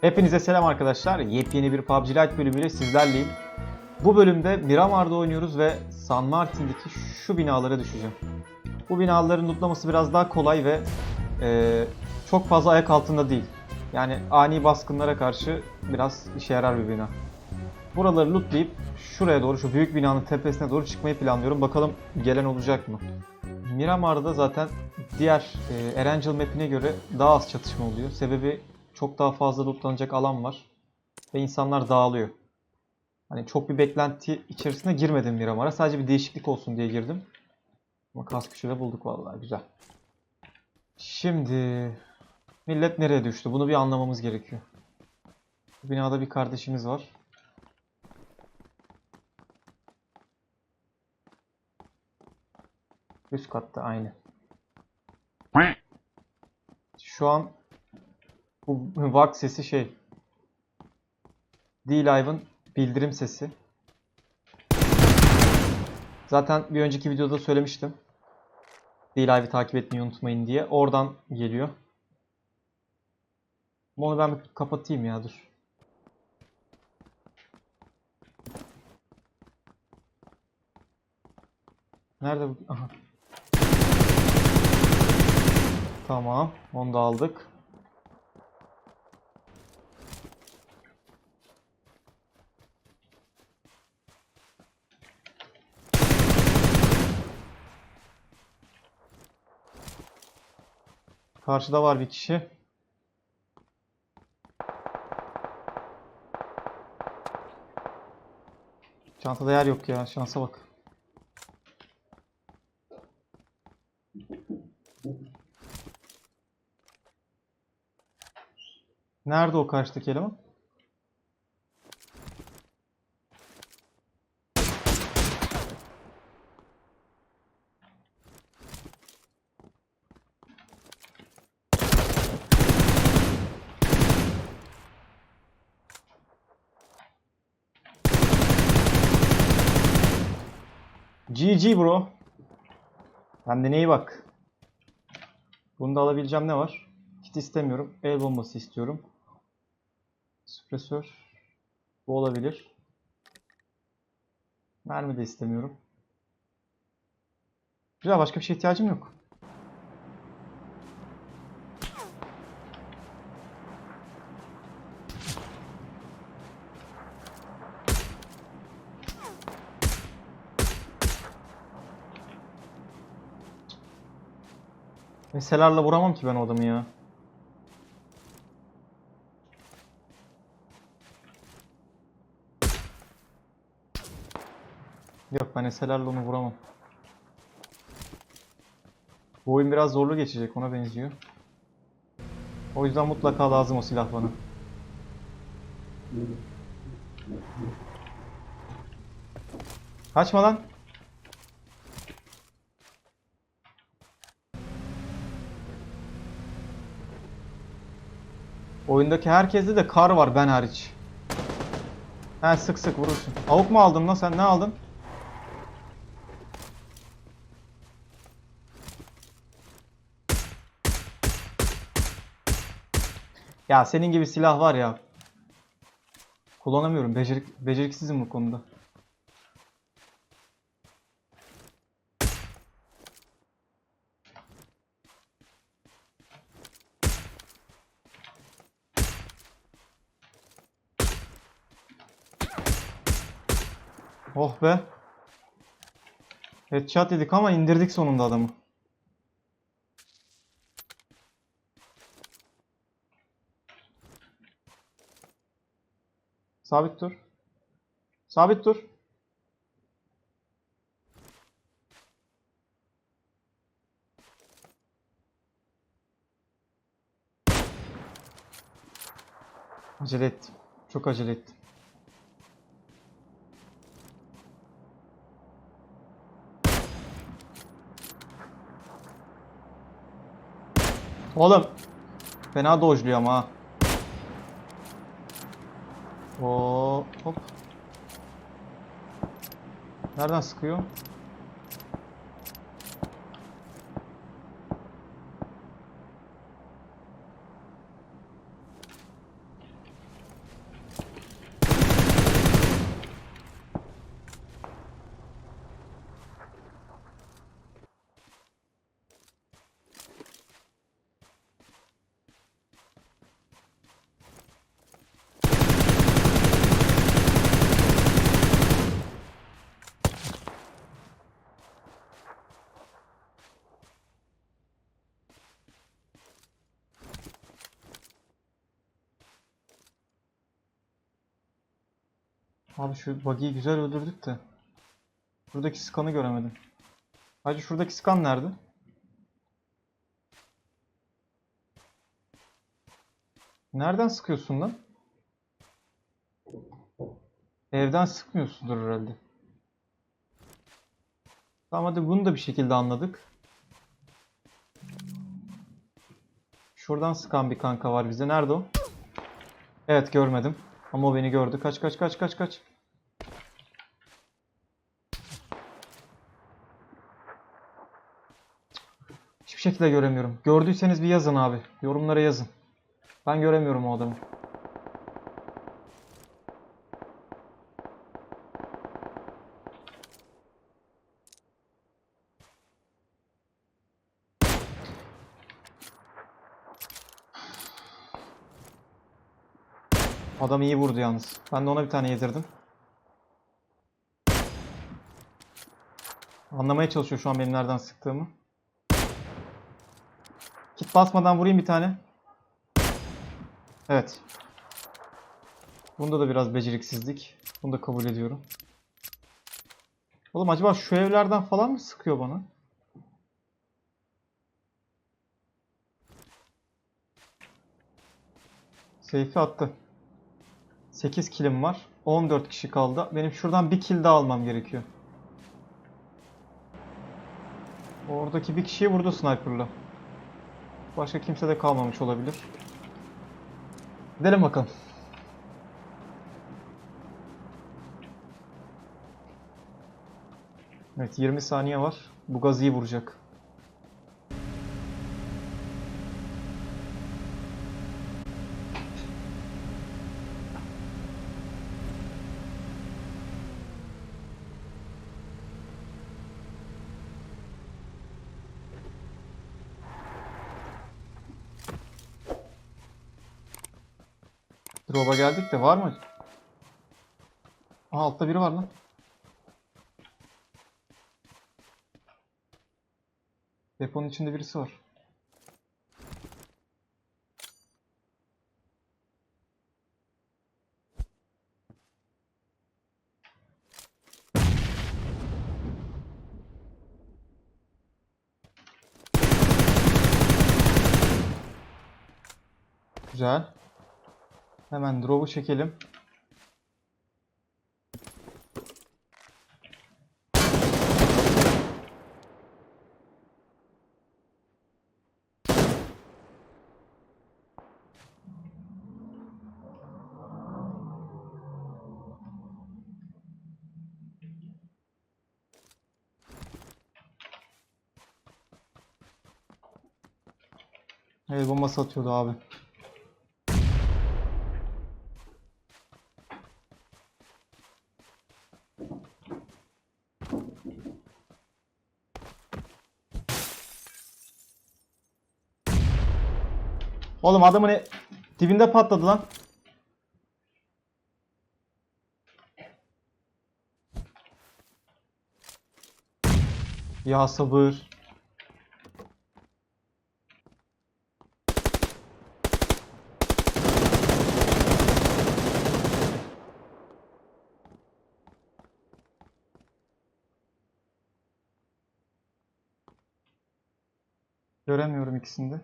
Hepinize selam arkadaşlar. Yepyeni bir PUBG Lite bölümüyle sizlerleyim. Bu bölümde Miramar'da oynuyoruz ve San Martin'deki şu binalara düşeceğim. Bu binaların lootlaması biraz daha kolay ve eee, çok fazla ayak altında değil. Yani ani baskınlara karşı biraz işe yarar bir bina. Buraları lootlayıp şuraya doğru, şu büyük binanın tepesine doğru çıkmayı planlıyorum. Bakalım gelen olacak mı? Miramar'da zaten diğer e, Erangel map'ine göre daha az çatışma oluyor. Sebebi çok daha fazla lootlanacak alan var ve insanlar dağılıyor. Hani çok bir beklenti içerisine girmedim Miramar'a. Sadece bir değişiklik olsun diye girdim. Ama kas de bulduk vallahi güzel. Şimdi millet nereye düştü? Bunu bir anlamamız gerekiyor. Bu binada bir kardeşimiz var. Üst katta aynı. Şu an bu VAK sesi şey. D-Live'ın bildirim sesi. Zaten bir önceki videoda söylemiştim. D-Live'ı takip etmeyi unutmayın diye. Oradan geliyor. Onu ben bir kapatayım ya dur. Nerede bu? Aha. Tamam. Onu da aldık. Karşıda var bir kişi. Çantada yer yok ya. Şansa bak. Nerede o karşıdaki eleman? GG bro. Kendine iyi bak. Bunda alabileceğim ne var? Kit istemiyorum. El bombası istiyorum. Süpresör. Bu olabilir. Mermi de istemiyorum. Güzel başka bir şeye ihtiyacım yok. Meselerle vuramam ki ben o adamı ya. Yok ben eselerle onu vuramam. Bu oyun biraz zorlu geçecek ona benziyor. O yüzden mutlaka lazım o silah bana. Kaçma lan. Oyundaki herkeste de kar var ben hariç. He sık sık vurursun. Avuk mu aldın lan sen ne aldın? Ya senin gibi silah var ya. Kullanamıyorum. Becerik, beceriksizim bu konuda. Oh be. Headshot dedik ama indirdik sonunda adamı. Sabit dur. Sabit dur. Acele ettim. Çok acele ettim. Oğlum. Fena dojluyor ama ha. Oo, hop. Nereden sıkıyor? Abi şu buggy'yi güzel öldürdük de. Buradaki skanı göremedim. Hacı şuradaki skan nerede? Nereden sıkıyorsun lan? Evden sıkmıyorsundur herhalde. Tamam hadi bunu da bir şekilde anladık. Şuradan sıkan bir kanka var bize. Nerede o? Evet görmedim. Ama o beni gördü. Kaç kaç kaç kaç kaç. Şekilde göremiyorum. Gördüyseniz bir yazın abi. Yorumlara yazın. Ben göremiyorum o adamı. Adam iyi vurdu yalnız. Ben de ona bir tane yedirdim. Anlamaya çalışıyor şu an benim nereden sıktığımı. Kit basmadan vurayım bir tane. Evet. Bunda da biraz beceriksizlik. Bunu da kabul ediyorum. Oğlum acaba şu evlerden falan mı sıkıyor bana? Seyfi attı. 8 kilim var. 14 kişi kaldı. Benim şuradan bir kill daha almam gerekiyor. Oradaki bir kişiyi vurdu sniper'la. Başka kimse de kalmamış olabilir. Gidelim bakalım. Evet 20 saniye var. Bu gazıyı vuracak. Drop'a geldik de var mı? Aa altta biri var lan. Deponun içinde birisi var. Güzel. Hemen drop'u çekelim. El bombası atıyordu abi. Oğlum adamın e- dibinde patladı lan. Ya sabır. Göremiyorum ikisini de.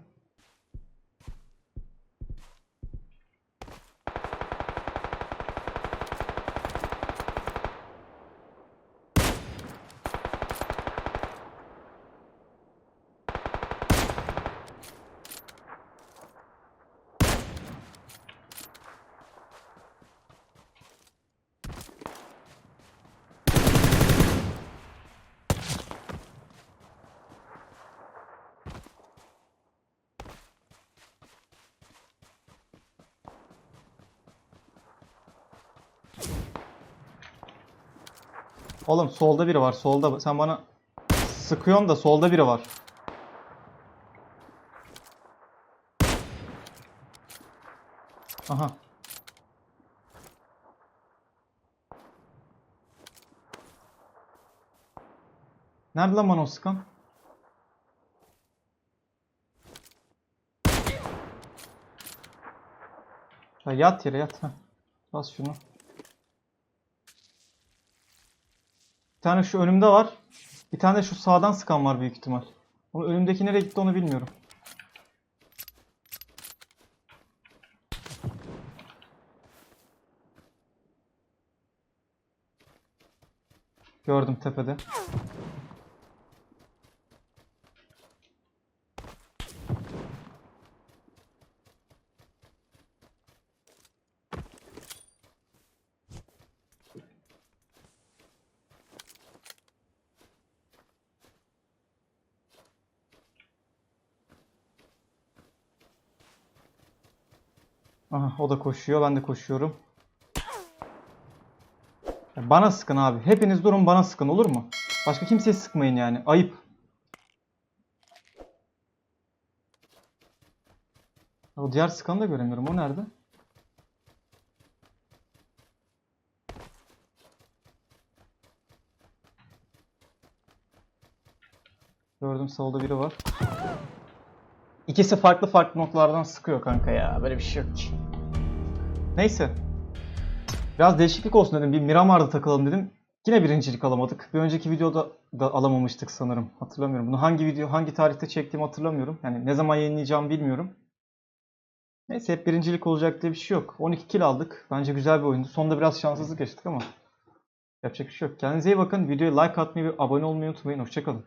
Oğlum solda biri var. Solda. Sen bana sıkıyorsun da solda biri var. Aha. Nerede lan bana o sıkan? Ya yat yere yat. Heh. Bas şunu. Tane şu önümde var. Bir tane de şu sağdan sıkan var büyük ihtimal. Ama önümdeki nereye gitti onu bilmiyorum. Gördüm tepede. Aha o da koşuyor ben de koşuyorum. Bana sıkın abi. Hepiniz durun bana sıkın olur mu? Başka kimseye sıkmayın yani. Ayıp. O diğer sıkanı da göremiyorum. O nerede? Gördüm solda biri var. İkisi farklı farklı noktalardan sıkıyor kanka ya. Böyle bir şey yok ki. Neyse. Biraz değişiklik olsun dedim. Bir Miramar'da takılalım dedim. Yine birincilik alamadık. Bir önceki videoda da alamamıştık sanırım. Hatırlamıyorum. Bunu hangi video, hangi tarihte çektiğimi hatırlamıyorum. Yani ne zaman yayınlayacağımı bilmiyorum. Neyse hep birincilik olacak diye bir şey yok. 12 kill aldık. Bence güzel bir oyundu. Sonunda biraz şanssızlık yaşadık ama yapacak bir şey yok. Kendinize iyi bakın. Videoya like atmayı ve abone olmayı unutmayın. Hoşçakalın.